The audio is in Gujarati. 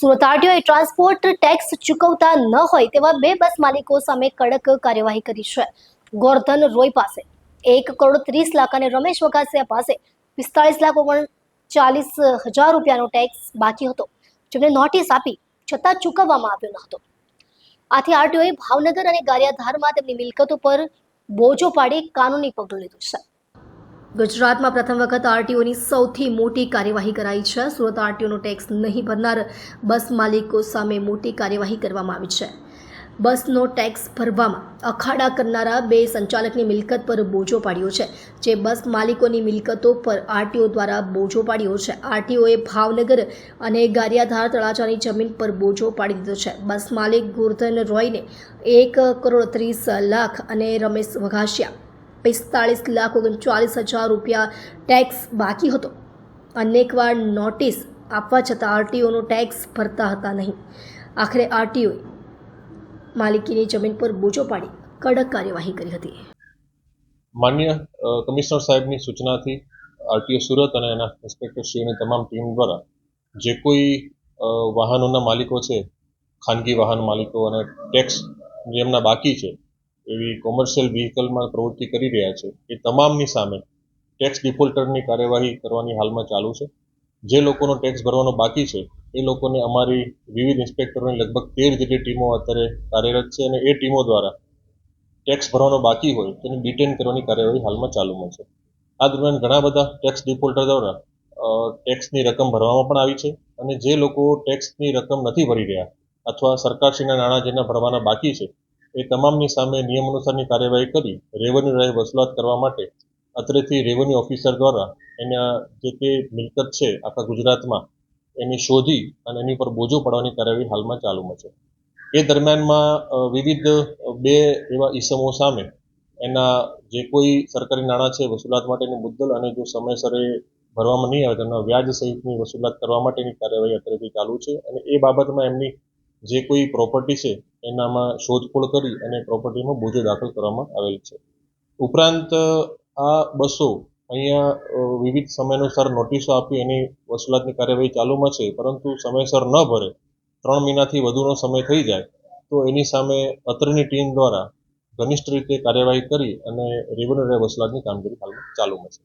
સુરત આરટીઓએ ટ્રાન્સપોર્ટ ટેક્સ ચૂકવતા ન હોય તેવા બે બસ માલિકો સામે કડક કાર્યવાહી કરી છે. ગોરધન રોય પાસે એક કરોડ ત્રીસ લાખ અને રમેશ વઘાસિયા પાસે પિસ્તાળીસ લાખ ઓગણચાલીસ હજાર રૂપિયાનો ટેક્સ બાકી હતો, જેમને નોટિસ આપી છતાં ચૂકવવામાં આવ્યો ન હતો. આથી આરટીઓએ ભાવનગર અને ગારિયાધારમાં તેમની મિલકતો પર બોજો પાડી કાનૂની પગલું લીધું છે. ગુજરાતમાં પ્રથમ વખત આરટીઓની સૌથી મોટી કાર્યવાહી કરાઈ છે. સુરત આરટીઓનો ટેક્સ નહીં ભરનાર બસ માલિકો સામે મોટી કાર્યવાહી કરવામાં આવી છે. બસનો ટેક્સ ભરવામાં અખાડા કરનારા બે સંચાલકની મિલકત પર બોજો પાડ્યો છે, જે બસ માલિકોની મિલકતો પર આરટીઓ દ્વારા બોજો પાડ્યો છે. આરટીઓએ ભાવનગર અને ગારિયાધાર તળાજાની જમીન પર બોજો પાડી દીધો છે. બસ માલિક ગુરધન રોયને એક કરોડ ત્રીસ લાખ અને રમેશ વઘાસિયા પિસ્તાળીસ લાખ ઓગણચાલીસ હજાર રૂપિયા ટેક્સ બાકી હતો. અનેકવાર નોટિસ આપવા છતાં આરટીઓનો ટેક્સ ભરતા હતા નહીં. આખરે આરટીઓએ માલિકીની જમીન પર બોજો પાડી કડક કાર્યવાહી કરી હતી. માન્ય કમિશનર સાહેબની સૂચનાથી આરટીઓ સુરત અને એના ઇન્સ્પેક્ટરશ્રીઓની તમામ ટીમ દ્વારા જે કોઈ વાહનોના માલિકો છે, ખાનગી વાહન માલિકો અને ટેક્સ જેમના બાકી છે એવી કોમર્શિયલ વ્હીકલમાં પ્રવૃત્તિ કરી રહ્યા છે એ તમામની સામે ટેક્સ ડિફોલ્ટરની કાર્યવાહી કરવાની હાલમાં ચાલુ છે. જે લોકોનો ટેક્સ ભરવાનો બાકી છે, એ લોકોને અમારી વિવિધ ઇન્સ્પેક્ટરોની લગભગ તેર જેટલી ટીમો અત્યારે કાર્યરત છે અને એ ટીમો દ્વારા ટેક્સ ભરવાનો બાકી હોય તેને ડિટેન કરવાની કાર્યવાહી હાલમાં ચાલુમાં છે. આ દરમિયાન ઘણા બધા ટેક્સ ડિફોલ્ટર દ્વારા ટેક્સની રકમ ભરવામાં પણ આવી છે અને જે લોકો ટેક્સની રકમ નથી ભરી રહ્યા અથવા સરકારશ્રીના નાણાં જેના ભરવાના બાકી છે એ તમામની સામે નિયમ અનુસારની કાર્યવાહી કરી રેવન્યુ રાય વસૂલાત કરવા માટે અત્રેથી રેવન્યુ ઓફિસર દ્વારા એના જે તે મિલકત છે આખા ગુજરાતમાં, એની શોધી અને એની પર બોજો પડવાની કાર્યવાહી હાલમાં ચાલુમાં છે. એ દરમિયાનમાં વિવિધ બે એવા ઈસમો સામે એના જે કોઈ સરકારી નાણાં છે વસૂલાત માટેની મુદ્દલ અને જો સમયસર એ ભરવામાં નહીં આવે તેમના વ્યાજ સહિતની વસૂલાત કરવા માટેની કાર્યવાહી અત્યારેથી ચાલુ છે અને એ બાબતમાં એમની જે કોઈ પ્રોપર્ટી છે એનામાં શોધખોળ કરી અને પ્રોપર્ટીમાં બોજો દાખલ કરવામાં આવેલ છે. ઉપરાંત, આ બસો અહીંયા વિવિધ સમયાનુસાર નોટિસો આપી એની વસૂલાતની કાર્યવાહી ચાલુમાં છે, પરંતુ સમયસર ન ભરે, ત્રણ મહિનાથી વધુનો સમય થઈ જાય, તો એની સામે અત્રની ટીમ દ્વારા ઘનિષ્ઠ રીતે કાર્યવાહી કરી અને રેવન્યુ વસૂલાતની કામગીરી હાલમાં ચાલુમાં છે.